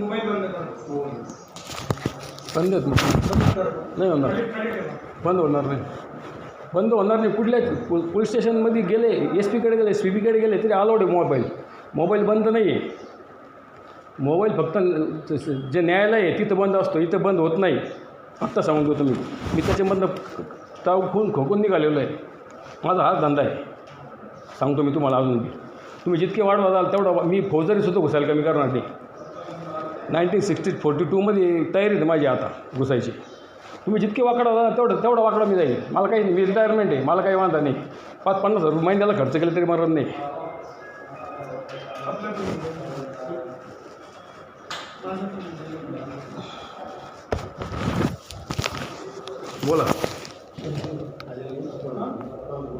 Mobile बंद करा. बंद नाही. बंद नाही होणार. खाली खाली ठेवा बंद होणार नाही. बंद होणार नाही. कुठल्या पोलीस स्टेशनमध्ये गेले एस पीकडे गेले एस बीकडे गेले तरी अलाउड आहे मोबाईल. मोबाईल बंद नाही आहे. मोबाईल फक्त न- जे न्यायालय आहे तिथं बंद असतो. इथं बंद होत नाही. आत्ता सांगून देतो मी. मी त्याच्यामधनं ताव खून खोकून निघालेलो आहे. माझा हाच धंदा आहे. सांगतो मी तुम्हाला अजून बी. तुम्ही जितके वाढवा जाल तेवढा मी फौजदारीसुद्धा घुसायला कमी करणार नाही. नाईन्टीन सिक्स्टी फोर्टी टूमध्ये तयारी आहे माझी आता घुसायची तुम्ही जितके वाकडा तेवढं तेवढं तेवढा वाकडा मी जाईल. मला काही मी रिटायरमेंट आहे. मला काही वांधा नाही. पाच पन्नास हजार रुपये महिन्याला खर्च केला तरी मरण नाही. बोला.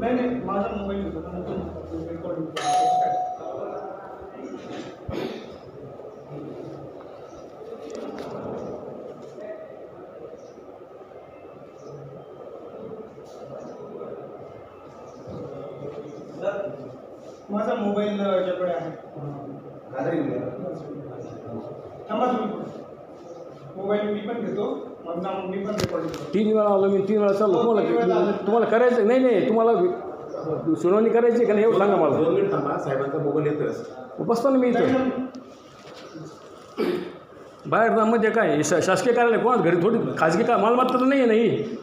नाही माझा मोबाईल होता पण तो रेकॉर्डिंग कसं काय माझा मोबाईल याच्याकडे आहे. थांबा तुम्ही. मोबाईल मी पण घेतो. मी पण करतो तीन वेळा आलो मी तीन वेळा चाललो. तुम्हाला तुम्हाला करायचं नाही नाही तुम्हाला सुनावणी करायची आहे का नाही एवढं सांगा मला. दोन मिनिट थांबा साहेबांचा मोबाईल बसतो ना मी इथं. बाहेर ना म्हणजे काय शा शासकीय कार्यालय कोणाच घरी? थोडी खाजगी का मालमत्ता तर नाही आहे नाही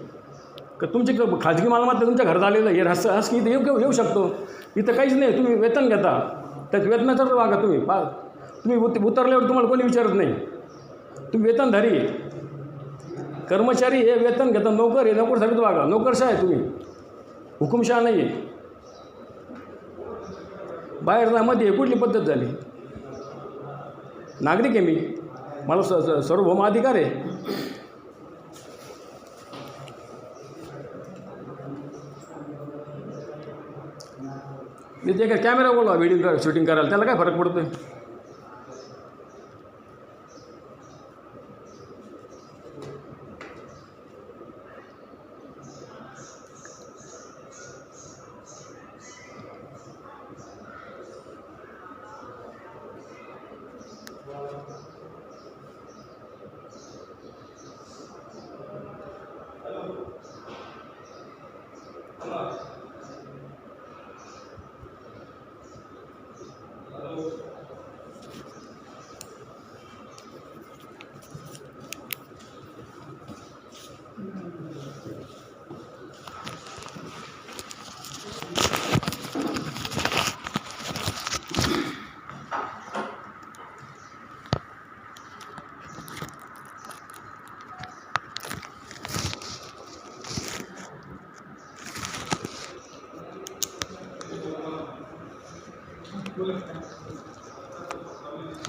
तर तुमची खाजगी मालमत्ता तुमच्या घरात आलेलं आहे हस हस की इथं येऊ येऊ शकतो. इथं काहीच नाही तुम्ही वेतन घेता. त्यात वेतनाचं वागा तुम्ही. पा तुम्ही उत उतरल्यावर तुम्हाला कोणी विचारत नाही. तुम्ही वेतनधारी कर्मचारी हे वेतन घेता नोकर हे नोकरसारखंच वागा. नोकरशाह आहे तुम्ही. हुकुमशाह नाही आहे. बाहेर जामध्ये कुठली पद्धत झाली? नागरिक आहे मी. मला स स- सार्वभौम अधिकार आहे. मी ते काय कॅमेरा बोलवा व्हिडिओ शूटिंग करायला त्याला काय फरक पडतोय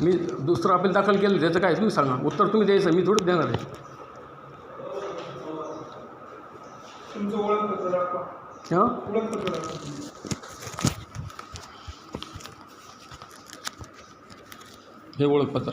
मी दुसरं अपील दाखल केलं त्याचं काय तुम्ही सांगा. उत्तर तुम्ही द्यायचं मी थोडं देणार आहे. हां? हे ओळखपत्र